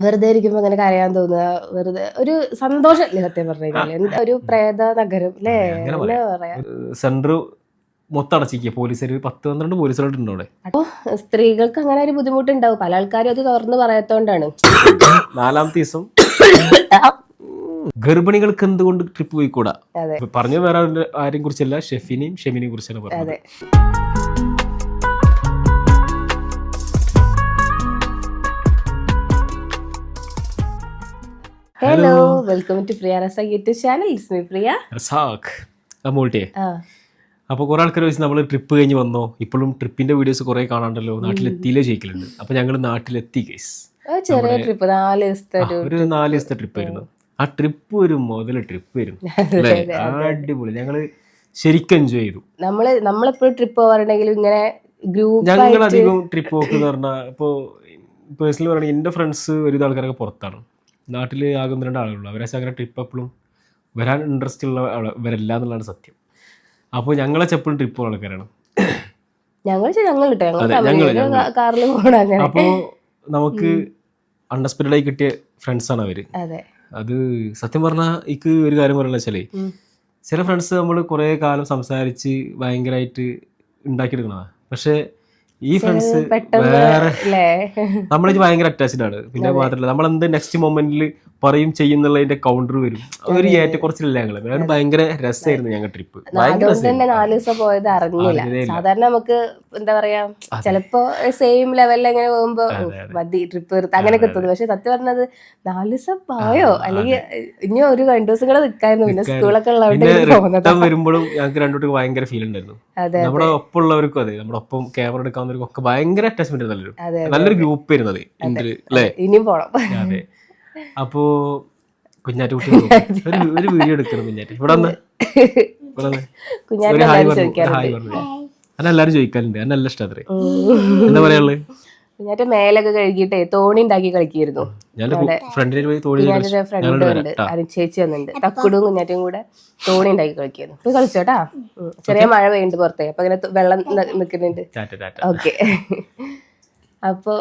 വെറുതെ ഇരിക്കുമ്പോ അങ്ങനെ കരയാൻ തോന്നുക വെറുതെ ഒരു സന്തോഷമല്ലേ സത്യം പറഞ്ഞു എന്താ ഒരു പ്രേത നഗരം അല്ലേ അങ്ങനെ പറയാ. സെന്റർ മൊത്തം അടച്ചിരിക്കുക പോലീസുകാർ പത്ത് പന്ത്രണ്ട് പോലീസുകാരുണ്ട് അവിടെ. അപ്പൊ സ്ത്രീകൾക്ക് അങ്ങനെ ഒരു ബുദ്ധിമുട്ടുണ്ടാവും. പല ആൾക്കാരും അത് തുറന്ന് പറയാത്തോണ്ടാണ്. നാലാമത്തെ ദിവസം ഗർഭിണികൾക്ക് എന്തുകൊണ്ട് ട്രിപ്പ് പോയിക്കൂടാ? പറഞ്ഞു വേറെ ആരെയും കുറിച്ചല്ല ഷെഫിനെയും ഷെമിനെയും കുറിച്ചാണ് പറഞ്ഞത്. Hello welcome to Priya Razak YouTube channel Priya Razak അമ്മൂട്ടിയെ ആ അപ്പൊ കുറെ ആൾക്കാർ വെച്ച് നമ്മൾ ട്രിപ്പ് കഴിഞ്ഞ് വന്നോ? ഇപ്പോഴും ട്രിപ്പിന്റെ വീഡിയോസ് കുറെ കാണാണ്ടല്ലോ. നാട്ടിലെത്തിയില്ലേ ചോദിക്കലുണ്ട്. അപ്പൊ ഞങ്ങൾ നാട്ടിലെത്തി ഗൈസ് ചെറിയ ട്രിപ്പ് നാല് ദിവസത്തെ ഒരു നാല് ദിവസത്തെ ട്രിപ്പ് ആയിരുന്നു. ആ ട്രിപ്പ് ഒരു മുതൽ ട്രിപ്പ് ആയിരുന്നു അടിപൊളി. ഞങ്ങൾ ശരിക്കും എൻജോയ് ചെയ്തു. നമ്മൾ നമ്മളെപ്പോഴും ട്രിപ്പ് പോകാറുണ്ടെങ്കിലും ഇങ്ങനെ ഗ്രൂപ്പ് ഞങ്ങൾ അധികം ട്രിപ്പ് പോക്ക് എന്ന് പറഞ്ഞാൽ ഇപ്പോൾ പേഴ്സണലി പറയുകയാണെങ്കിൽ എന്റെ ഫ്രണ്ട്സ് ഒരു ആൾക്കാരൊക്കെ പുറത്താണ്. നാട്ടിൽ ആകുന്ന രണ്ട് ആളുകളുള്ളൂ അവരെ അങ്ങനെ ട്രിപ്പ് എപ്പോഴും വരാൻ ഇൻട്രസ്റ്റ് ഉള്ള ഇവരല്ല എന്നുള്ളതാണ് സത്യം. അപ്പോൾ ഞങ്ങളെ ചെപ്പോഴും ട്രിപ്പ് പോകുന്ന ആൾക്കാരാണ്. ഞങ്ങൾ. കാറിൽ പോകണം അപ്പോൾ നമുക്ക് അണ്ടർസ്പിരിഡായി കിട്ടിയ ഫ്രണ്ട്സാണ് അവർ അതെ. അത് സത്യം പറഞ്ഞാൽ എനിക്ക് ഒരു കാര്യം പറയുന്നത് വെച്ചാലേ ചില ഫ്രണ്ട്സ് നമ്മൾ കുറേ കാലം സംസാരിച്ച് ഭയങ്കരമായിട്ട് ഉണ്ടാക്കിയെടുക്കണതാണ് പക്ഷേ ഈ ഫ്രണ്ട്സ് വേറെ നമ്മൾ ഭയങ്കര അറ്റാച്ച്ഡ് ആണ്. പിന്നെ മാത്രമല്ല നമ്മൾ എന്ത് നെക്സ്റ്റ് മൊമെന്റിൽ പറയും ചെയ്യുന്നുള്ളതിന്റെ കൗണ്ടർ വരും. ഒരു ഏറ്റക്കുറച്ചില്ല ഞങ്ങൾ? അത്. ഭയങ്കര രസമായിരുന്നു ഞങ്ങൾ ട്രിപ്പ് തന്നെ നാല് ദിവസം പോയത് അറിഞ്ഞില്ല. സാധാരണ നമുക്ക് എന്താ പറയാ ചിലപ്പോ സെയിം ലെവലിൽ എങ്ങനെ പോകുമ്പോ "ഓ, മതി ട്രിപ്പ് നിർത്താം അങ്ങനെയൊക്കെ തോന്നും. പക്ഷെ സത്യം പറഞ്ഞത് നാല് ദിവസം പോയോ? അല്ലെങ്കിൽ ഇനി ഒരു രണ്ടു ദിവസം കൂടെ നിൽക്കായിരുന്നു പിന്നെ സ്കൂളൊക്കെ ഇങ്ങനെ വരുമ്പോഴും ഞങ്ങൾക്ക് രണ്ടു ഭയങ്കര ഫീൽ ഉണ്ടായിരുന്നു. നമ്മുടെ നമ്മുടെ ഒപ്പമുള്ളവർക്കും അതെ. നമ്മുടെ ഒപ്പം ക്യാമറ എടുക്കാവുന്നവർക്കും ഒക്കെ ഭയങ്കര അറ്റാച്ച്മെന്റ് നല്ലൊരു നല്ലൊരു ഗ്രൂപ്പ് വരുന്നത് ഇന്റർ അല്ലേ? ഇനിയും പോണം. അതെ. അപ്പോ കുഞ്ഞാറ്റ കുട്ടി ഒരു ഒരു വീഡിയോ എടുക്കണം കുഞ്ഞാറ്റ. ഇവിടെ വന്ന്. ഇവിടെ ഹായ് പറഞ്ഞു. ഹായ് ചോദിക്കാറുണ്ട്. പറഞ്ഞു നല്ല ഇഷ്ടം അത്രേ. എന്താ പറയാനുള്ളത് കുഞ്ഞാറ്റ മേലൊക്കെ കഴുകിയിട്ടേ തോണി ഉണ്ടാക്കി കളിക്കായിരുന്നു ഫ്രണ്ടിന്റെ ഉണ്ട് ചേച്ചി വന്നിട്ടുണ്ട്. തക്കുടും കുഞ്ഞാറ്റും കൂടെ തോണി ഉണ്ടാക്കി കളിക്കായിരുന്നു പോയി കളിച്ചോട്ടാ. ചെറിയ മഴ പെയ്യുന്നുണ്ട് പുറത്തേ. അപ്പൊ ഇങ്ങനെ വെള്ളം നിക്കുന്നുണ്ട് ഓക്കെ. അപ്പൊ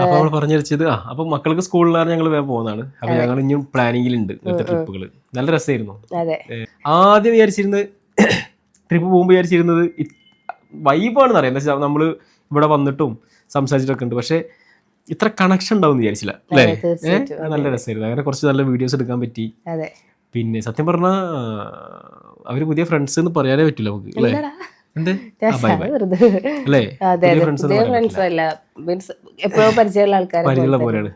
അപ്പൊ നമ്മൾ പറഞ്ഞു വെച്ചത് ആ അപ്പൊ മക്കൾക്ക് സ്കൂളിലാണ് ഞങ്ങൾ വേഗം പോകുന്നതാണ്. അപ്പൊ ഞങ്ങൾ ഇനിയും പ്ലാനിങ്ങിലുണ്ട് ഇങ്ങനത്തെ ട്രിപ്പുകൾ നല്ല രസമായിരുന്നു. അതെ. ആദ്യം വിചാരിച്ചിരുന്നത് ട്രിപ്പ് പോകുമ്പോൾ വിചാരിച്ചിരുന്നത് വൈബാണെന്ന് അറിയാം. എന്താ വെച്ചാൽ നമ്മൾ ഇവിടെ വന്നിട്ടും സംസാരിച്ചിട്ടൊക്കെ ഉണ്ട് പക്ഷേ ഇത്ര കണക്ഷൻ ഉണ്ടാവും വിചാരിച്ചില്ല. അല്ലേ? നല്ല രസമായിരുന്നു. അങ്ങനെ കുറച്ച് നല്ല വീഡിയോസ് എടുക്കാൻ പറ്റി. പിന്നെ സത്യം പറഞ്ഞാൽ അവർ പുതിയ ഫ്രണ്ട്സ് എന്ന് പറയാനേ പറ്റില്ല നമുക്ക് അല്ലേ? എപ്പോഴും പരിചയമുള്ള പരിചയമുള്ള പോലെയാണ്.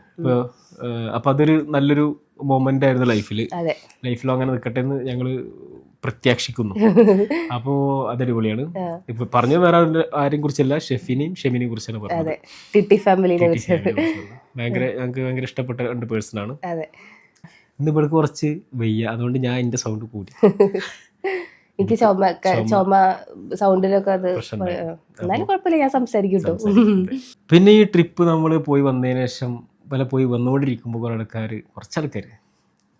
അപ്പൊ അതൊരു നല്ലൊരു മൊമെന്റ് ആയിരുന്നു ലൈഫിൽ ലൈഫിലും അങ്ങനെ നിൽക്കട്ടെ എന്ന് ഞങ്ങൾ പ്രത്യാക്ഷിക്കുന്നു. അപ്പോ അതടിപൊളിയാണ്. ഇപ്പൊ പറഞ്ഞു വേറെ ആരെയും കുറിച്ചല്ല ഷെഫിനെയും ഷെമിനെയും കുറിച്ചാണ് പറഞ്ഞത്. ടിട്ടി ഫാമിലിനെ ഭയങ്കര ഞങ്ങൾക്ക് ഭയങ്കര ഇഷ്ടപ്പെട്ട രണ്ട് പേഴ്സൺ ആണ്. ഇന്ന് ഇവിടെ കുറച്ച് വയ്യ. അതുകൊണ്ട് ഞാൻ എന്റെ സൗണ്ട് കൂടി. എനിക്ക് ചുമ ചുമ സൗണ്ടിലൊക്കെ അത് എന്നാലും കുഴപ്പമില്ല. ഞാൻ സംസാരിക്കും പിന്നെ ഈ ട്രിപ്പ് നമ്മൾ പോയി വന്നതിന് ശേഷം പല പോയി വന്നുകൊണ്ടിരിക്കുമ്പോൾ കുറേ ആൾക്കാർ കുറച്ച് ആൾക്കാർ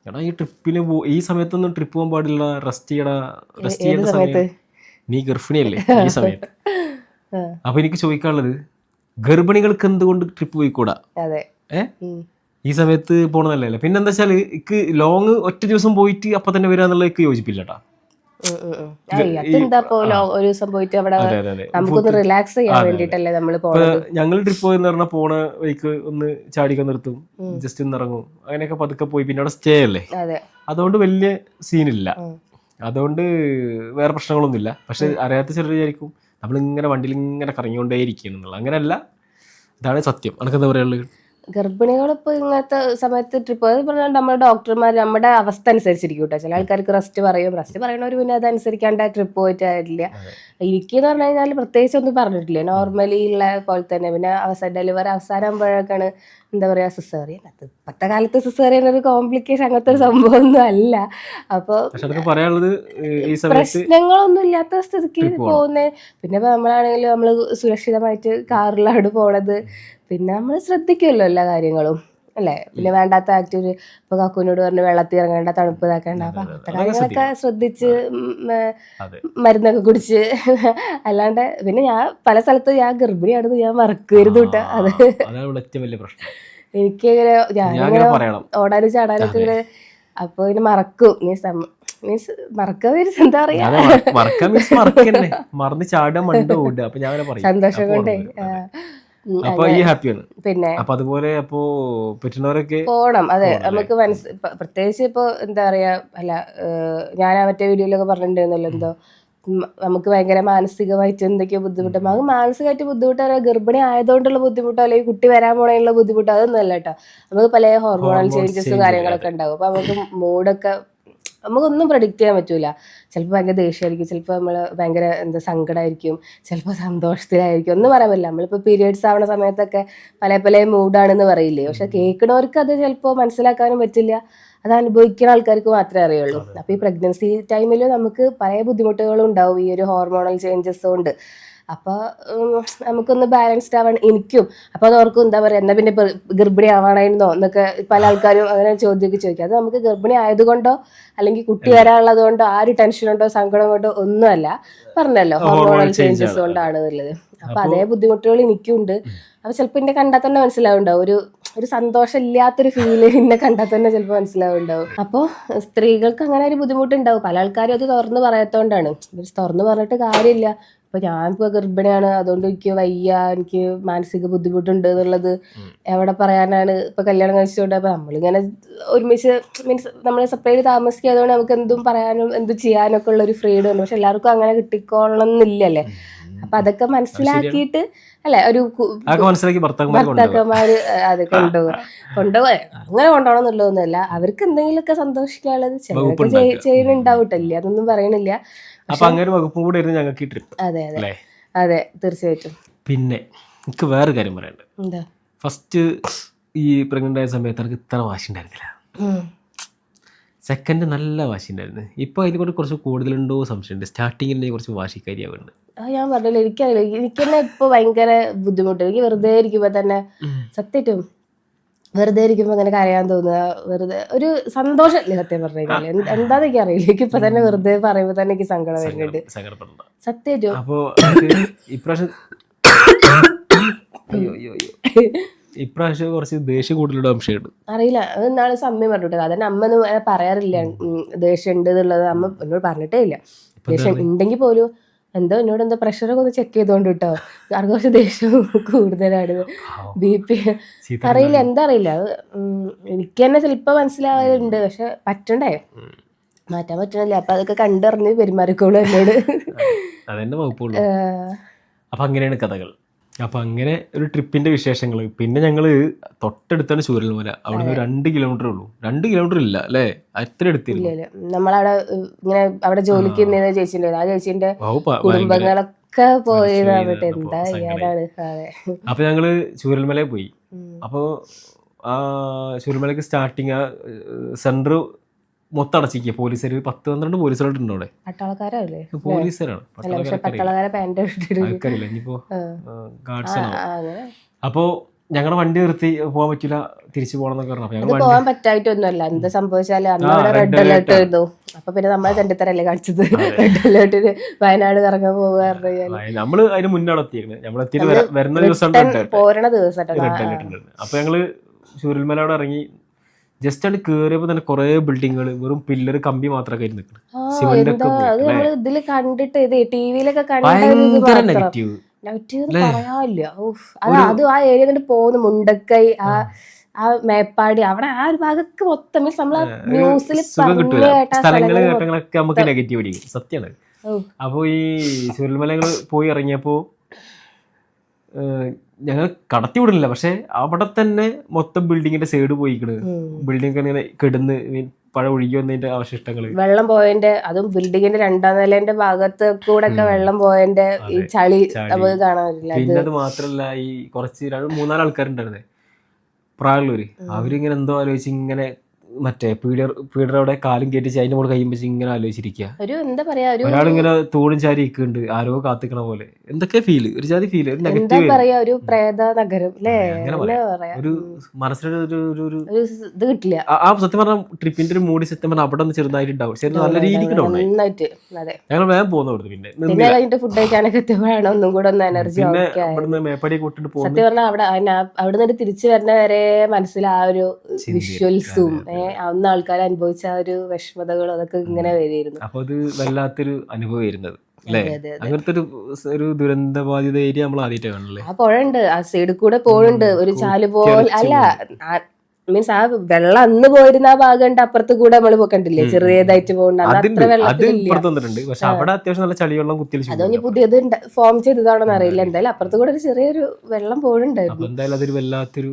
എടാ ഈ ട്രിപ്പിന് പോ ഈ സമയത്തൊന്നും ട്രിപ്പ് പോകാൻ പാടില്ല. റെസ്റ്റ് ചെയ്യടാ റെസ്റ്റ് ചെയ്യേണ്ട സമയത്ത്? നീ ഗർഭിണിയല്ലേ ഈ സമയത്ത്? അപ്പൊ എനിക്ക് ചോദിക്കാനുള്ളത് ഗർഭിണികൾക്ക് എന്തുകൊണ്ട് ട്രിപ്പ് പോയിക്കൂടാ? ഏ? ഈ സമയത്ത് പോകണമെന്നല്ലേ പിന്നെ എന്താ വെച്ചാൽ ഇക്ക് ലോങ് ഒറ്റ ദിവസം പോയിട്ട് അപ്പൊ തന്നെ വരാന്നുള്ള എനിക്ക് യോജിപ്പില്ല കേട്ടാ ഉം, ഉം, ഉം. ആ, അതെന്താ ഇപ്പൊ ലോ- ഒരു ദിവസം പോയിട്ട് അവിടെ നമുക്കൊന്ന് റിലാക്സ് ചെയ്യാൻ വേണ്ടിട്ടല്ലേ നമ്മൾ ഞങ്ങൾ ട്രിപ്പ് പോയെന്ന് പറഞ്ഞാൽ പോണ വൈക്ക് ഒന്ന് ചാടിക്കാൻ നിർത്തും. ജസ്റ്റ് ഒന്ന് ഇറങ്ങും. അങ്ങനെയൊക്കെ പതുക്കെ പോയി. പിന്നെ അവിടെ സ്റ്റേ അല്ലേ? അതെ. അതുകൊണ്ട് വലിയ സീനില്ല. അതുകൊണ്ട് വേറെ പ്രശ്നങ്ങളൊന്നുമില്ല. പക്ഷെ അറിയാത്ത ചിലർ വിചാരിക്കും നമ്മളിങ്ങനെ വണ്ടിയിൽ ഇങ്ങനെ കറങ്ങിക്കൊണ്ടേ ഇരിക്കണം അങ്ങനെയല്ല. ഇതാണ് സത്യം. അനക്ക് എന്താ പറയാനുള്ളത് ഗർഭിണികളിപ്പോ ഇങ്ങനത്തെ സമയത്ത് ട്രിപ്പ് പറഞ്ഞാൽ നമ്മുടെ ഡോക്ടർമാർ നമ്മുടെ അവസ്ഥ അനുസരിച്ചിരിക്കും കേട്ടോ ചില ആൾക്കാർക്ക് റെസ്റ്റ് പറയും. റെസ്റ്റ് പറയണവർ പിന്നെ അതനുസരിക്കാണ്ട് ട്രിപ്പ് പോയിട്ടില്ല എനിക്ക് എന്ന് പറഞ്ഞു കഴിഞ്ഞാൽ പ്രത്യേകിച്ച് ഒന്നും പറഞ്ഞിട്ടില്ല. നോർമലി ഉള്ള പോലെ തന്നെ. പിന്നെ അവസാന ഡെലിവറി അവസാനമാകുമ്പോഴൊക്കെയാണ് എന്താ പറയുക സിസേറിയൻ അത് ഇപ്പത്തെ കാലത്ത് സിസേറിയൻ ഒരു കോംപ്ലിക്കേഷൻ അങ്ങനത്തെ ഒരു സംഭവം ഒന്നും അല്ല അപ്പോൾ പ്രശ്നങ്ങളൊന്നും ഇല്ലാത്ത സ്ഥിതിക്ക് പോകുന്നേ. പിന്നെ ഇപ്പൊ നമ്മളാണെങ്കിലും നമ്മൾ സുരക്ഷിതമായിട്ട് കാറിലാണ് പോണത്. പിന്നെ നമ്മൾ ശ്രദ്ധിക്കുമല്ലോ എല്ലാ കാര്യങ്ങളും. അല്ലേ? പിന്നെ വേണ്ടാത്ത ആക്ടിവിറ്റി ഇപ്പൊ കാക്കുവിനോട് പറഞ്ഞ് വെള്ളത്തിൽ ഇറങ്ങേണ്ട തണുപ്പ് ഇതാക്കേണ്ട. അപ്പൊ അങ്ങനത്തെ കാര്യങ്ങളൊക്കെ ശ്രദ്ധിച്ച് മരുന്നൊക്കെ കുടിച്ച്. അല്ലാണ്ട് പിന്നെ ഞാൻ പല സ്ഥലത്ത് ഞാൻ ഗർഭിണിയാണെന്ന് ഞാൻ മറക്കരുത് കേട്ടോ. അത് എനിക്ക് ഇങ്ങനെ ഞാനിങ്ങനെ ഓടാനും ചാടാനൊക്കെ ഇങ്ങനെ അപ്പൊ ഇങ്ങനെ മറക്കും. മീൻസ് മീൻസ് മറക്കാൻ മീൻസ് എന്താ പറയാ? മറക്കാൻ മീൻസ് മറക്കന്നെ. മറന്ന് ചാടുക മണ്ട് ഓടുക. അപ്പൊ ഞാൻ അങ്ങനെ പറയും. സന്തോഷം കൊണ്ടേ. അപ്പൊ ഈ ഹാപ്പിയാണ് പിന്നെ അപ്പൊ അതുപോലെ അപ്പോ പറ്റുന്നവരൊക്കെ പോണം. അതെ നമുക്ക് മനസ്സ് പ്രത്യേകിച്ച് ഇപ്പൊ എന്താ പറയാ അല്ല ഞാൻ ആ മറ്റേ വീഡിയോയിലൊക്കെ പറഞ്ഞിട്ടുണ്ടായിരുന്നല്ലോ എന്തോ നമുക്ക് ഭയങ്കര മാനസികമായിട്ട് എന്തൊക്കെയോ ബുദ്ധിമുട്ട്. നമുക്ക് മാനസികമായിട്ട് ബുദ്ധിമുട്ട് പറയാം ഗർഭിണി ആയതുകൊണ്ടുള്ള ബുദ്ധിമുട്ടോ അല്ലെങ്കിൽ കുട്ടി വരാൻ പോണതിനുള്ള ബുദ്ധിമുട്ടോ അതൊന്നും അല്ല കേട്ടോ നമുക്ക് പല ഹോർമോണൽ ചേഞ്ചസും കാര്യങ്ങളൊക്കെ ഉണ്ടാവും. അപ്പൊ നമുക്ക് മൂഡൊക്കെ നമുക്കൊന്നും പ്രഡിക്റ്റ് ചെയ്യാൻ പറ്റൂല. ചിലപ്പോൾ ഭയങ്കര ദേഷ്യമായിരിക്കും ചിലപ്പോൾ നമ്മൾ ഭയങ്കര എന്താ സങ്കടമായിരിക്കും ചിലപ്പോൾ സന്തോഷത്തിലായിരിക്കും. ഒന്നും പറയാൻ പറ്റില്ല. നമ്മളിപ്പോൾ പീരിയഡ്സ് ആവുന്ന സമയത്തൊക്കെ പല പല മൂഡാണെന്ന് പറയില്ലേ? പക്ഷെ കേൾക്കണവർക്ക് അത് ചിലപ്പോൾ മനസ്സിലാക്കാനും പറ്റില്ല. അത് അനുഭവിക്കുന്ന ആൾക്കാർക്ക് മാത്രമേ അറിയുള്ളൂ. അപ്പോൾ ഈ പ്രഗ്നൻസി ടൈമിൽ നമുക്ക് പല ബുദ്ധിമുട്ടുകളും ഉണ്ടാവും. ഈ ഒരു ഹോർമോണൽ ചേഞ്ചസ് കൊണ്ട് അപ്പോൾ നമുക്കൊന്ന് ബാലൻസ്ഡ് ആവാൻ എനിക്കും. അപ്പോൾ അത് ഓർക്കും എന്താ പറയുക എന്നാൽ പിന്നെ ഗർഭിണി ആവാണായിരുന്നോ എന്നൊക്കെ പല ആൾക്കാരും അങ്ങനെ ചോദ്യമൊക്കെ ചോദിക്കും. അത് നമുക്ക് ഗർഭിണി ആയതുകൊണ്ടോ അല്ലെങ്കിൽ കുട്ടി വരാനുള്ളത് കൊണ്ടോ ആ ഒരു ടെൻഷൻ കൊണ്ടോ സങ്കടം കൊണ്ടോ ഒന്നുമല്ല. പറഞ്ഞല്ലോ ഹോർമോണൽ ചേഞ്ചസ്. കൊണ്ടാണ് ഉള്ളത്. അപ്പൊ അതേ ബുദ്ധിമുട്ടുകൾ എനിക്കുണ്ട് അപ്പൊ ചിലപ്പോ എന്നെ കണ്ടാൽ തന്നെ മനസ്സിലാവുണ്ടാവും. ഒരു ഒരു സന്തോഷം ഇല്ലാത്തൊരു ഫീൽ എന്നെ കണ്ടാൽ തന്നെ ചിലപ്പോൾ മനസ്സിലാവുണ്ടാവും. അപ്പോൾ സ്ത്രീകൾക്ക് അങ്ങനെ ഒരു ബുദ്ധിമുട്ടുണ്ടാവും. പല ആൾക്കാരും അത് തുറന്നു പറയാത്തോണ്ടാണ്. തുറന്ന് പറഞ്ഞിട്ട് കാര്യമില്ല. ഇപ്പൊ ഞാൻ ഇപ്പൊ ഗർഭിണിയാണ്. അതുകൊണ്ട് എനിക്ക് വയ്യ എനിക്ക് മാനസിക ബുദ്ധിമുട്ടുണ്ട് എന്നുള്ളത് എവിടെ പറയാനാണ്? ഇപ്പൊ കല്യാണം കഴിച്ചുകൊണ്ട് അപ്പൊ നമ്മളിങ്ങനെ ഒരുമിച്ച് മീൻസ് നമ്മൾ സെപ്പറേറ്റ് താമസിക്കാതുകൊണ്ട് നമുക്ക് എന്തും പറയാനും എന്തും ചെയ്യാനൊക്കെ ഉള്ള ഒരു ഫ്രീഡം ഉണ്ട്. പക്ഷെ എല്ലാവർക്കും അങ്ങനെ കിട്ടിക്കോളണം എന്നില്ലല്ലേ അപ്പൊ അതൊക്കെ മനസ്സിലാക്കിയിട്ട് അല്ലെ ഒരു മനസ്സിലാക്കി ഭർത്താക്കന്മാരെ അത് കൊണ്ടുപോകുക കൊണ്ടുപോയ അങ്ങനെ കൊണ്ടുപോകണം എന്നുള്ളതൊന്നുമല്ല അവർക്ക് എന്തെങ്കിലുമൊക്കെ സന്തോഷിക്കാനുള്ളത് വകുപ്പുണ്ടാക്കുക. ചെയ്യുന്നുണ്ടാവട്ടില്ല? അതൊന്നും പറയണില്ല. അപ്പൊ അങ്ങനെ വകുപ്പും കൂടെ ആയിരുന്നു ഞങ്ങൾക്ക് ട്രിപ്പ് അതെ അതെ. അതെ തീർച്ചയായിട്ടും. പിന്നെ എനിക്ക് വേറെ കാര്യം പറയാനുണ്ട്. എന്താ? ഫസ്റ്റ് ഈ പ്രഗ്നന്റ് ആയ സമയത്ത് എനിക്ക് ഇത്ര വാശി ഉണ്ടായിരുന്നില്ല. സെക്കൻഡ് നല്ല വാശി ഉണ്ടായിരുന്നു ഇപ്പൊ അതിൽ കൂടെ കുറച്ച് കൂടുതലുണ്ടോ സംശയമുണ്ട്. സ്റ്റാർട്ടിങ്ങിൽ കുറച്ച് വാശിക്കാരിയാവുന്നുണ്ട് അത് ഞാൻ പറഞ്ഞില്ല എനിക്കറിയില്ല. എനിക്ക് തന്നെ ഇപ്പൊ ഭയങ്കര ബുദ്ധിമുട്ട്. എനിക്ക് വെറുതെ ഇരിക്കുമ്പോ തന്നെ സത്യമായിട്ടും വെറുതെ ഇരിക്കുമ്പോ അങ്ങനെ കരയാൻ തോന്നുക വെറുതെ ഒരു സന്തോഷമല്ലേ സത്യം പറഞ്ഞു കഴിഞ്ഞാൽ എന്ത്- എന്താന്ന് എനിക്ക് അറിയില്ല. എനിക്ക് ഇപ്പൊ തന്നെ വെറുതെ പറയുമ്പോ തന്നെ എനിക്ക് സങ്കടം വരുന്നുണ്ട്. സത്യം സത്യമായിട്ടും. അപ്പോ എനിക്ക് ഇപ്രാവശ്യം അയ്യോ അയ്യോ അയ്യോ. ഇപ്രാവശ്യം കുറച്ച് ദേഷ്യം കൂടുതലുള്ള അംശമുണ്ട് അറിയില്ല. അത് നാളെ സമ്മയം പറഞ്ഞിട്ട് അതന്നെ അമ്മ ഒന്നും പറയാറില്ല. ദേഷ്യം ഉണ്ട് എന്നുള്ളത് അമ്മ എന്നോട് പറഞ്ഞിട്ടേ ഇല്ല. ദേഷ്യം ഉണ്ടെങ്കിൽ പോലും എന്തോ എന്നോട് എന്തോ പ്രഷറൊക്കെ ഒന്ന് ചെക്ക് ചെയ്തോണ്ട് കേട്ടോ കാരണം കുറച്ച് ദേഷ്യം കൂടുതലാണ് ബി പി അറിയില്ല. എന്താ അറിയില്ല എനിക്ക് തന്നെ ചിലപ്പോൾ മനസ്സിലാവാറുണ്ട് പക്ഷെ പറ്റണ്ടേ. മാറ്റാൻ പറ്റണില്ല. അപ്പൊ അതൊക്കെ കണ്ടറിഞ്ഞ് പെരുമാറിക്കോളൂ എന്നോട്. അതെന്നെ വകുപ്പുള്ളൂ. അപ്പൊ അങ്ങനെയാണ് കഥകൾ. അപ്പൊ അങ്ങനെ ഒരു ട്രിപ്പിന്റെ വിശേഷങ്ങൾ പിന്നെ ഞങ്ങൾ തൊട്ടടുത്താണ് ചൂരൽമല. അവിടുന്ന് രണ്ട് കിലോമീറ്റർ ഉള്ളൂ. രണ്ട് കിലോമീറ്റർ ഇല്ല അല്ലേ? അത്ര അടുത്തില്ല നമ്മളവിടെ ഇങ്ങനെ അവിടെ ജോലിക്ക് നിന്ന ചേച്ചിന്റെ ആ ചേച്ചിന്റെ. കുടുംബങ്ങളൊക്കെ പോയത് അവിടെ അപ്പൊ എന്താ അപ്പൊ ഞങ്ങൾ ചൂരൽമലയിൽ പോയി. അപ്പോൾ ആ ചൂരൽമലയ്ക്ക് സ്റ്റാർട്ടിങ് ആ സെന്റർ മൊത്തം അടച്ചിരിക്കുക പോലീസുകാർ പത്ത് പന്ത്രണ്ട് പോലീസുകാരുണ്ട് അവിടെ. പട്ടാളക്കാരല്ലേ പോലീസുകാരാണ്. ആൾക്കാരില്ല? ഇനിയിപ്പോ. ഗാർഡ്സ് ആണ് അപ്പോ ഞങ്ങളുടെ വണ്ടി നിർത്തി പോകാൻ പറ്റില്ല തിരിച്ചു പോകണം എന്നൊക്കെ പറഞ്ഞു. പോകാൻ പറ്റായിട്ടൊന്നുമല്ല. എന്ത് സംഭവിച്ചാലും അന്ന് അവിടെ റെഡ് അലേർട്ട് ആയിരുന്നു അപ്പൊ പിന്നെ നമ്മളെ തെണ്ടിത്തരല്ലേ കാണിച്ചത്? റെഡ് അലേർട്ടിന് വയനാട് കറങ്ങാൻ പോകാറുണ്ട് പറഞ്ഞു കഴിഞ്ഞാൽ നമ്മൾ അതിന് മുന്നാണ് എത്തിയത് നമ്മൾ എത്തിയിട്ട് വരുന്ന ദിവസം റിട്ടേൺ പോരണ ദിവസം അലർട്ട് അപ്പൊ ഞങ്ങൾ ചൂരൽമല അവിടെ ഇറങ്ങി ജസ്റ്റ് അത് കേറിയപ്പോ തന്നെ കുറെ ബിൽഡിങ്ങുകൾ വെറും പില്ലർ കമ്പി മാത്രമൊക്കെ നിൽക്കുന്നത് സിമന്റ് എന്താ? ഒക്കെ അത് പോയി, നമ്മൾ ഇതിൽ കണ്ടിട്ട് ഇത് ടിവിയിലൊക്കെ കണ്ട ഒരു ഇത് ഭയങ്കര മാത്രം നെഗറ്റീവ് നെഗറ്റീവ് പറയാനില്ല. ഊഫ്. അത് അത് ആ ഏരിയ നിന്നിട്ട് പോകുന്ന മുണ്ടക്കൈ ആ ആ. മേപ്പാടി അവിടെ ആ ഒരു ഭാഗത്ത് മൊത്തം മീൻസ് നമ്മളെ ന്യൂസിൽ സ്ഥലങ്ങൾ ഘട്ടങ്ങളൊക്കെ നമുക്ക് നെഗറ്റീവ് അടിക്കും സത്യമാണ്. അപ്പോൾ ഈ ചുരുൾമലകൾ പോയി ഇറങ്ങിയപ്പോൾ ഞങ്ങൾ കടത്തി വിടുന്നില്ല. പക്ഷെ അവിടെ തന്നെ മൊത്തം ബിൽഡിങ്ങിന്റെ സൈഡ് പോയിക്കണ്. ബിൽഡിംഗ് ഇങ്ങനെ കിടന്ന് പഴ ഒഴുകി വന്നതിന്റെ അവശിഷ്ടങ്ങൾ വെള്ളം പോയതിന്റെ അതും ബിൽഡിങ്ങിന്റെ രണ്ടാം നിലന്റെ ഭാഗത്ത് കൂടെ ഒക്കെ വെള്ളം പോയതിന്റെ ഈ ചളി. നമുക്ക് കാണാൻ പറ്റില്ല പിന്നെ അത് മാത്രല്ല ഈ കുറച്ച് മൂന്നാൽ ആൾക്കാരുണ്ടായിരുന്നേ. പ്രായമുള്ളവര്. അവരിങ്ങനെ എന്തോ ആലോചിച്ച് ഇങ്ങനെ മറ്റേ പീഡർ പീഡറോടെ കാലും കയറ്റിച്ച് അതിന്റെ മുകളിൽ കയ്യും വെച്ച് ഇങ്ങനെ ആലോചിച്ചിരിക്കുക ഒരു എന്താ പറയാ ഒരു ഒരാളിങ്ങനെ തോടും ചാരി ഇരിക്കുന്നുണ്ട് ആരോ കാത്തിക്കണ പോലെ. എന്തൊക്കെ ഫീൽ ഒരു ജാതി ഫീൽ ഒരു എന്താ നെഗറ്റീവ് പറയാ ഒരു പ്രേത നഗരം അല്ലേ അങ്ങനെ എന്താ പറയാ? ഒരു മനസ്സിലൊരു ഒരു ഒരു ഒരു ഒരു ഇത് കിട്ടില്ല. ആ- ആ സത്യം പറഞ്ഞ ട്രിപ്പിന്റെ ഒരു മൂടി സത്യം പറഞ്ഞാൽ അവിടെ ഒന്ന് ചെറുതായിട്ട് ഉണ്ടാവും ചെറുത് നല്ല രീതിക്ക് ഡൗൺ ആയി. നന്നായിട്ട് അതെ. ഞങ്ങൾ വേഗം പോകുന്നു അവിടുന്ന് പിന്നെ. പിന്നെ നിന്നില്ല. കഴിഞ്ഞിട്ട് ഫുഡ് കഴിക്കാനൊക്കെ എത്തുമ്പോഴാണ് ഒന്നും കൂടെ ഒന്ന് എനർജി പിന്നെ ഓക്കെ അവിടുന്ന് മേപ്പടി കൂട്ടിട്ട് പോകുന്നു സത്യം പറഞ്ഞാൽ അവിടെ അവിടെ നിന്ന് തിരിച്ചു വരുന്ന വരെ മനസ്സിൽ ആ ഒരു ചിന്തി. വിഷ്വൽസും ഏഹ് അന്ന് ആൾക്കാർ അനുഭവിച്ച ഒരു വിഷമതകളും അതൊക്കെ ഇങ്ങനെ വരുമായിരുന്നു അപ്പൊ അത് വല്ലാത്തൊരു അനുഭവമായിരുന്നു പുഴണ്ട് അല്ലേ? അതെ, അതെ, അതെ. അങ്ങനത്തെ ഒരു സ് ഒരു ദുരന്ത ബാധിത ഏരിയ നമ്മൾ ആദ്യമായിട്ട് കാണല്ലേ ആ പുഴ ഉണ്ട് ആ സൈഡിൽ കൂടെ പോഴുണ്ട് ഒരു ചാൽ പോലെ. അല്ല മീൻസ് ആ വെള്ളം അന്ന് പോയിരുന്ന ആ ഭാഗം ഉണ്ട് അപ്പുറത്ത് കൂടെ നമ്മൾ കണ്ടില്ലേ? ചെറിയതായിട്ട് പോകുന്നുണ്ട് അത്ര അത് അതൊന്ന് പുതിയത് ഫോം ചെയ്തതാണോന്ന് അറിയില്ല. എന്തായാലും അപ്പുറത്ത് കൂടെ ഒരു ചെറിയൊരു വെള്ളം പോഴുണ്ടായിരുന്നു എന്തായാലും അതൊരു വല്ലാത്തൊരു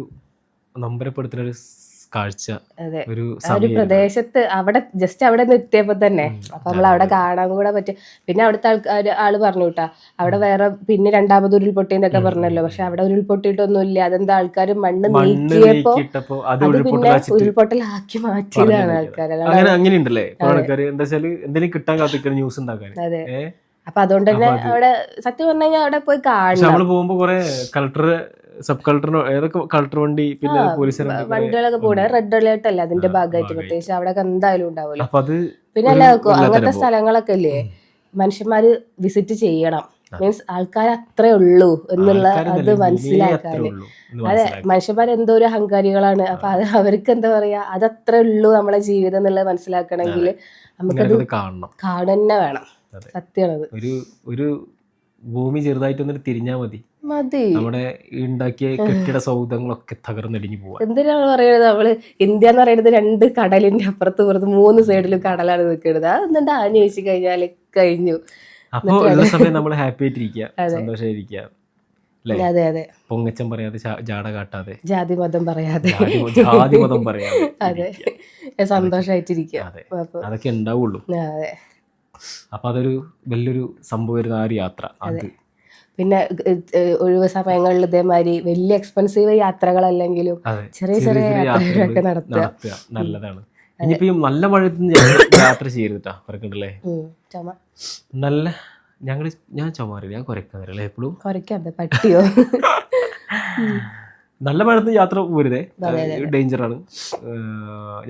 നമ്പരപ്പെടുത്തുന്ന ഒരു കാഴ്ച അതെ. ഒരു പ്രദേശത്ത് അവിടെ ജസ്റ്റ് അവിടെ നിർത്തിയപ്പോ തന്നെ. അപ്പൊ നമ്മൾ അവിടെ കാണാൻ കൂടെ പറ്റും. പിന്നെ അവിടുത്തെ ആൾക്കാർ ആൾ പറഞ്ഞു കേട്ടാ അവിടെ വേറെ പിന്നെ രണ്ടാമത് ഉരുൾപൊട്ടി എന്നൊക്കെ പറഞ്ഞല്ലോ. പക്ഷെ അവിടെ ഉരുൾപൊട്ടിയിട്ടൊന്നും ഇല്ല അതെന്താ ആൾക്കാർ മണ്ണ് നീക്കിയപ്പോ അത് പിന്നെ ഉരുൾപൊട്ടലാക്കി മാറ്റിയതാണ് ആൾക്കാർ അങ്ങനെ ഉണ്ടല്ലേ? എന്താ എന്തെങ്കിലും കിട്ടാൻ കാത്തിക്കുന്ന ന്യൂസ് ഉണ്ടാക്കാൻ അതെ. അപ്പൊ അതുകൊണ്ട് തന്നെ അവിടെ സത്യം പറഞ്ഞു കഴിഞ്ഞാൽ അവിടെ പോയി കാണാം നമ്മൾ പോകുമ്പോ കൊറേ കളക്ടർ സബ് കളക്ടറിനോ ഏതൊക്കെ കളക്ടർ വണ്ടി പിന്നെ പോലീസ് വണ്ടികളൊക്കെ കൂടെ റെഡ് അലേർട്ട് അല്ലേ അതിന്റെ ഭാഗമായിട്ട്. പ്രത്യേകിച്ച് അവിടെ എന്തായാലും അത് പിന്നെ എല്ലാവർക്കും അങ്ങനത്തെ സ്ഥലങ്ങളൊക്കെ അല്ലേ മനുഷ്യന്മാര് വിസിറ്റ് ചെയ്യണം. മീൻസ് ആൾക്കാർ അത്രേ ഉള്ളൂ എന്നുള്ള അത് മനസ്സിലാക്കാൻ അതെ. മനുഷ്യന്മാർ എന്തോ ഒരു അഹങ്കാരികളാണ്. അപ്പൊ അത് അവർക്ക് എന്താ പറയാ അതത്രേ ഉള്ളൂ നമ്മളെ ജീവിതം എന്നുള്ളത് മനസ്സിലാക്കണമെങ്കിൽ നമുക്കത് കാണണം. കാണുന്നെ വേണം. സത്യമാണത് ഒരു ഒരു ഭൂമി ചെറുതായിട്ടൊന്നിട്ട് തിരിഞ്ഞാ മതി. മതി. നമ്മുടെ ഉണ്ടാക്കിയ കെട്ടിട സൗധങ്ങളൊക്കെ തകർന്നടിഞ്ഞു പോവാ. എന്തിനാണ് പറയുന്നത്? നമ്മൾ ഇന്ത്യ എന്ന് പറയുന്നത് രണ്ട് കടലിന്റെ അപ്പുറത്ത് പുറത്ത് മൂന്ന് സൈഡിലും കടലാണ് നിൽക്കുന്നത് അതെന്താ ആഞ്ഞു വെച്ച് കഴിഞ്ഞാൽ കഴിഞ്ഞു. അപ്പൊ ഉള്ള സമയം നമ്മൾ ഹാപ്പി ആയിട്ടിരിക്കുക സന്തോഷമായിരിക്കുക അതെ അതെ പൊങ്ങച്ചം പറയാതെ ജാട കാട്ടാതെ. ജാതി മതം പറയാതെ. ജാതി മതം പറയാതെ. അതെ. അപ്പൊ അതൊക്കെ ഉണ്ടാവുള്ളൂ. അതെ. അപ്പൊ അതൊരു വലിയൊരു സംഭവമായിരുന്നു ആ ഒരു യാത്ര അത് പിന്നെ ഒഴിവ് സമയങ്ങളിൽ ഇതേമാതിരി വലിയ എക്സ്പെൻസീവ് യാത്രകളല്ലെങ്കിലും ചെറിയ ചെറിയ യാത്രകളൊക്കെ യാത്രകൾ നടത്തുക. നല്ലതാണ്. ഇനിയിപ്പോ ഈ നല്ല മഴയത്ത് യാത്ര ചെയ്യരുതാ ചുമ. നല്ല ഞങ്ങൾ ഞാൻ ചുമാറില്ല ഞാൻ കുരക്കാറില്ല എപ്പോഴും കുറയ്ക്കാതെ പട്ടിയോ? നല്ല മഴത്ത് യാത്ര പോരുതേ. ഡേഞ്ചർ ആണ്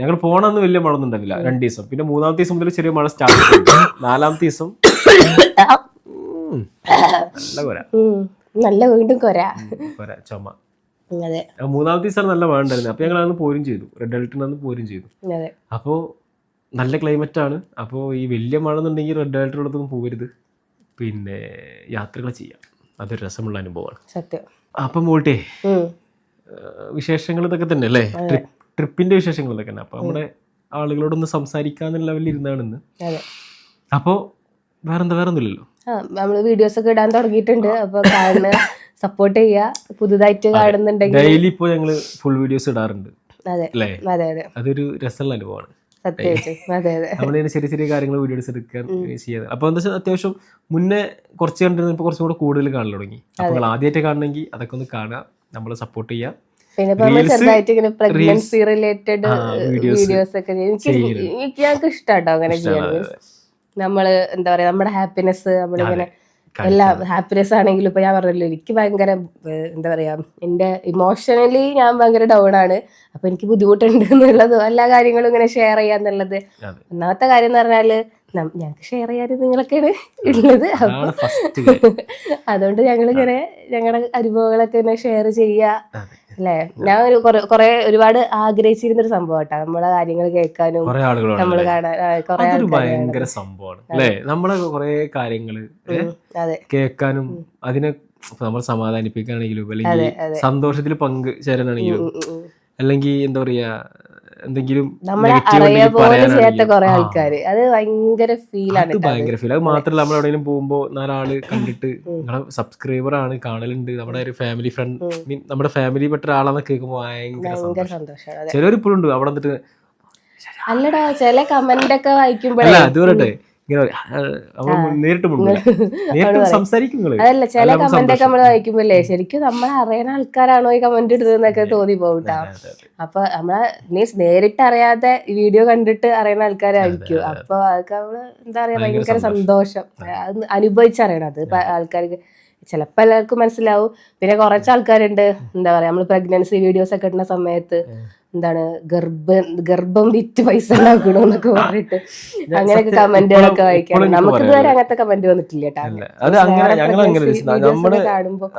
ഞങ്ങൾ പോണെന്ന് വലിയ മഴ ഒന്നും ഉണ്ടാവില്ല രണ്ട് ദിവസം. പിന്നെ മൂന്നാമത്തെ ദിവസം മുതൽ ചെറിയ മഴ സ്റ്റാർട്ട് ചെയ്തു. നാലാമത്തെ ദിവസം നല്ല കൊര. നല്ല വീണ്ടും കൊര. കൊര ചുമ. മൂന്നാമത്തെ ദിവസം നല്ല മഴ ഉണ്ടായിരുന്നു. അപ്പൊ ഞങ്ങൾ അന്ന് പോരും ചെയ്തു. റെഡ് അലർട്ടിൽ അന്ന് പോരും ചെയ്തു. അപ്പോ നല്ല ക്ലൈമറ്റ് ആണ്. അപ്പോൾ ഈ വലിയ മഴ എന്നുണ്ടെങ്കിൽ റെഡ് അലർട്ടുള്ളതൊന്നും പോകരുത് പിന്നെ യാത്രകൾ ചെയ്യാം. അതൊരു രസമുള്ള അനുഭവമാണ്. സത്യം. അപ്പം മോൾട്ടേ വിശേഷങ്ങൾ ഇതൊക്കെ തന്നെ അല്ലേ? ട്രിപ്പിന്റെ വിശേഷങ്ങൾ ഇതൊക്കെ തന്നെ. അപ്പൊ നമ്മുടെ ആളുകളോടൊന്ന് സംസാരിക്കാന്നുള്ള ലെവലിൽ ഇരുന്നാണ് ഇന്ന്. അപ്പോൾ വേറെന്താ വേറൊന്നുമില്ലല്ലോ? ആ നമ്മൾ വീഡിയോസ് ഒക്കെ ഇടാൻ തുടങ്ങിയിട്ടുണ്ട്. അപ്പൊ കാണുന്ന സപ്പോർട്ട് ചെയ്യുക. പുതുതായിട്ട് കാണുന്നുണ്ടെങ്കിൽ ഡെയിലി ഇപ്പോ ഞങ്ങൾ ഫുൾ വീഡിയോസ് ഇടാറുണ്ട്. അതൊരു രസമുള്ള അനുഭവമാണ്. നമ്മളിങ്ങനെ ചെറിയ ചെറിയ കാര്യങ്ങൾ വീഡിയോസ് എടുക്കാൻ ചെയ്യാൻ അപ്പോൾ എന്താ വെച്ചാൽ അത്യാവശ്യം മുന്നേ കുറച്ച് കണ്ടിരുന്നപ്പോൾ കുറച്ചും കൂടെ കൂടുതൽ കാണാൻ തുടങ്ങി. അപ്പോൾ ആദ്യമായിട്ട് കാണണമെങ്കിൽ അതൊക്കെ ഒന്ന് കാണുക. നമ്മളെ സപ്പോർട്ട് ചെയ്യുക പിന്നെ നമ്മൾ ചെറുതായിട്ട് ഇങ്ങനെ പ്രഗ്നൻസി റിലേറ്റഡ് വീഡിയോസ് ഒക്കെ ചെയ്യും. എനിക്ക് ഞങ്ങൾക്ക് ഇഷ്ടാട്ടോ അങ്ങനെ ചെയ്യാൻ. നമ്മൾ എന്താ പറയാ നമ്മുടെ ഹാപ്പിനെസ് നമ്മളിങ്ങനെ എല്ലാ ഹാപ്പിനെസ് ആണെങ്കിലും ഇപ്പൊ ഞാൻ പറഞ്ഞല്ലോ എനിക്ക് ഭയങ്കര എന്താ പറയാ എന്റെ ഇമോഷണലി ഞാൻ ഭയങ്കര ഡൗൺ ആണ്. അപ്പൊ എനിക്ക് ബുദ്ധിമുട്ടുണ്ട് എന്നുള്ളത് എല്ലാ കാര്യങ്ങളും ഇങ്ങനെ ഷെയർ ചെയ്യാന്നുള്ളത്. ഒന്നാമത്തെ കാര്യം എന്ന് പറഞ്ഞാൽ ഞങ്ങൾക്ക് ഷെയർ ചെയ്യാൻ നിങ്ങളൊക്കെയാണ് ഉള്ളത്. അതുകൊണ്ട് ഞങ്ങളിങ്ങനെ ഞങ്ങളുടെ അനുഭവങ്ങളൊക്കെ ഇങ്ങനെ ഷെയർ ചെയ്യുക. അല്ലേ? ഞാൻ ഒരു കുറെ- ഒരുപാട് ആഗ്രഹിച്ചിരുന്ന ഒരു സംഭവം കേട്ടോ നമ്മളെ കാര്യങ്ങൾ കേൾക്കാനും നമ്മൾ? കാണാൻ കുറെ ഭയങ്കര സംഭവമാണ് അല്ലേ? നമ്മളെ കുറെ കാര്യങ്ങൾ കേൾക്കാനും അതിനെ നമ്മൾ സമാധാനിപ്പിക്കുകയാണെങ്കിലും അല്ലെങ്കിൽ സന്തോഷത്തിൽ പങ്ക് ചേരാനാണെങ്കിലും. അല്ലെങ്കിൽ എന്താ പറയാ എന്തെങ്കിലും നമ്മളെ ആൾക്കാര്. അത് ഭയങ്കര ഫീലാണ് ഭയങ്കര ഫീൽ അത് മാത്രമല്ല നമ്മൾ എവിടെയെങ്കിലും പോകുമ്പോ നാലാൾ കണ്ടിട്ട് നിങ്ങളെ സബ്സ്ക്രൈബർ ആണ് കാണലുണ്ട്. നമ്മുടെ ഒരു ഫാമിലി ഫ്രണ്ട് മീൻ നമ്മുടെ ഫാമിലി പെട്ട ഒരാളാന്ന് കേൾക്കുമ്പോ ഭയങ്കര സന്തോഷം. ചിലർ ഇപ്പോഴും ഉണ്ട്. അവിടെ വന്നിട്ട് അല്ലടാ ചില കമന്റ് ഒക്കെ വായിക്കുമ്പോഴേ അത് പറയട്ടെ. ഇങ്ങനെ നേരിട്ട് നേരിട്ട് സംസാരിക്കും അതല്ല ചില കമന്റ് ഒക്കെ. നമ്മൾ വായിക്കുമ്പോഴേ ശരിക്കും നമ്മളെ ആൾക്കാരാണോ ഈ കമന്റ് ഇടുന്നതെന്നൊക്കെ തോന്നി പോകട്ടോ. അപ്പൊ നമ്മളെ മീൻസ് നേരിട്ട് അറിയാതെ വീഡിയോ കണ്ടിട്ട് അറിയണ ആൾക്കാരായിരിക്കും. അപ്പൊ അതൊക്കെ നമ്മൾ എന്താ പറയാ ഭയങ്കര സന്തോഷം. അത്. അനുഭവിച്ചറിയണം അത്. ആൾക്കാർക്ക് ചിലപ്പോ എല്ലാവർക്കും മനസ്സിലാവും. പിന്നെ കുറച്ച് ആൾക്കാരുണ്ട്. എന്താ പറയാ നമ്മൾ പ്രഗ്നൻസി വീഡിയോസ് ഒക്കെ ഇടുന്ന സമയത്ത് എന്താണ് ഗർഭം ഗർഭം വിറ്റ് പൈസ ഉണ്ടാക്കണോന്നൊക്കെ പറഞ്ഞിട്ട് അങ്ങനെയൊക്കെ കമന്റുകളൊക്കെ എനിക്ക് നമുക്ക് ഇതുവരെ അങ്ങനത്തെ കമന്റ് വന്നിട്ടില്ല കേട്ടോ.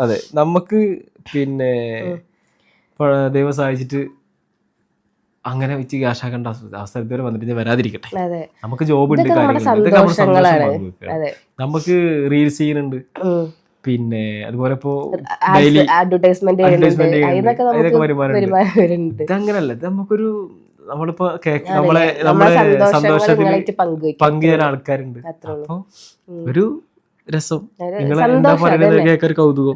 അതെ നമുക്ക് പിന്നെ ദൈവം സഹായിച്ചിട്ട് അങ്ങനെ വെച്ച് ക്യാഷ് ആക്കേണ്ട അവസ്ഥ ഇതുവരെ വന്നിട്ട് വരാതിരിക്കട്ടെ. നമുക്ക് ജോബ് ഉണ്ട് കാര്യങ്ങളുണ്ട്. നമുക്ക് റീൽസ് ചെയ്യുന്നുണ്ട്. പിന്നെ അതുപോലെ ഇപ്പോ ഡെയിലി അഡ്വർടൈസ്മെന്റ് ഇതങ്ങനല്ല ഇത് നമുക്കൊരു നമ്മളിപ്പോ നമ്മളെ നമ്മളെ സന്തോഷത്തിന് പങ്കുചേരാൻ ആൾക്കാരുണ്ട്. അപ്പൊ ഒരു രസം. ഒരു. കൗതുകം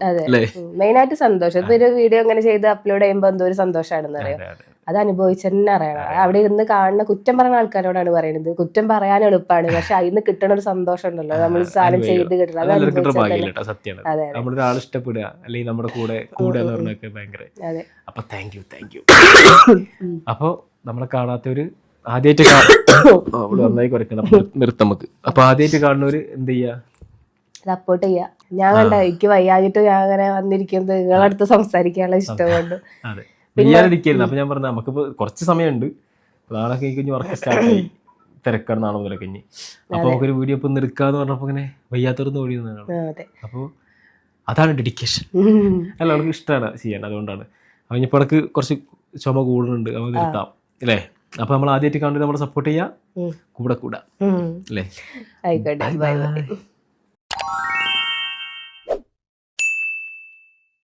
മെയിൻ ആയിട്ട് സന്തോഷം. ഇപ്പൊ ഒരു വീഡിയോ അങ്ങനെ ചെയ്ത് അപ്ലോഡ് ചെയ്യുമ്പോ എന്തോ ഒരു സന്തോഷമാണെന്ന് അറിയാം അതെ, അനുഭവിച്ച് തന്നെ അറിയണം. അവിടെ ഇരുന്ന് കാണുന്ന കുറ്റം പറയുന്ന ആൾക്കാരോടാണ് പറയുന്നത്. കുറ്റം പറയാൻ എളുപ്പമാണ് പക്ഷെ അതിന് കിട്ടണ ഒരു സന്തോഷം ഉണ്ടല്ലോ നമ്മൾ സാധനം ചെയ്ത് കിട്ടണം. അത് അനുഭവിച്ചാൽ അപ്പൊ താങ്ക് യു താങ്ക് യു അപ്പൊ നമ്മളെ കാണാത്തവര് ആദ്യമായിട്ട് അവൾ നന്നായി കുറയ്ക്കണം. അപ്പൊ നിർ- നിർത്താം നമുക്ക്. അപ്പൊ ആദ്യമായിട്ട് കാണുന്നവര് എന്ത് ചെയ്യാ? സപ്പോർട്ട് ചെയ്യാ. ഞാൻ കണ്ട എനിക്ക് വയ്യാഞ്ഞിട്ട് ഞാൻ അങ്ങനെ വന്നിരിക്കുന്നത്. നിങ്ങളടുത്ത് സംസാരിക്കാനുള്ള ഇഷ്ടം കൊണ്ട്. വയ്യാതിരിക്കരുത് അപ്പൊ ഞാൻ പറഞ്ഞ നമുക്കിപ്പോ കുറച്ച് സമയമുണ്ട്. നാളെ കഴിഞ്ഞ് വർക്ക് സ്റ്റാർട്ട് ആയി. തിരക്കാണ് നാളെ മുതലൊക്കെ ഇനി. അപ്പൊ നമുക്കൊരു വീഡിയോ ഇപ്പൊ എടുക്കാന്ന് പറഞ്ഞപ്പോ ഇങ്ങനെ വയ്യാത്തവർന്ന് ഓടി അപ്പൊ അപ്പോൾ അതാണ് ഡെഡിക്കേഷൻ. അല്ല നമുക്ക് ഇഷ്ടമാണ് ചെയ്യാൻ അതുകൊണ്ടാണ്. അപ്പം ഇപ്പൊ ഇടയ്ക്ക് കുറച്ച് ചുമ കൂടുന്നുണ്ട്. അവ നിർത്താം അല്ലേ? അപ്പൊ നമ്മൾ ആദ്യമായിട്ട് കണ്ടിട്ട് നമ്മളെ സപ്പോർട്ട് ചെയ്യാം. കൂടെ കൂടാ. അല്ലേ? ആയിക്കോട്ടെ.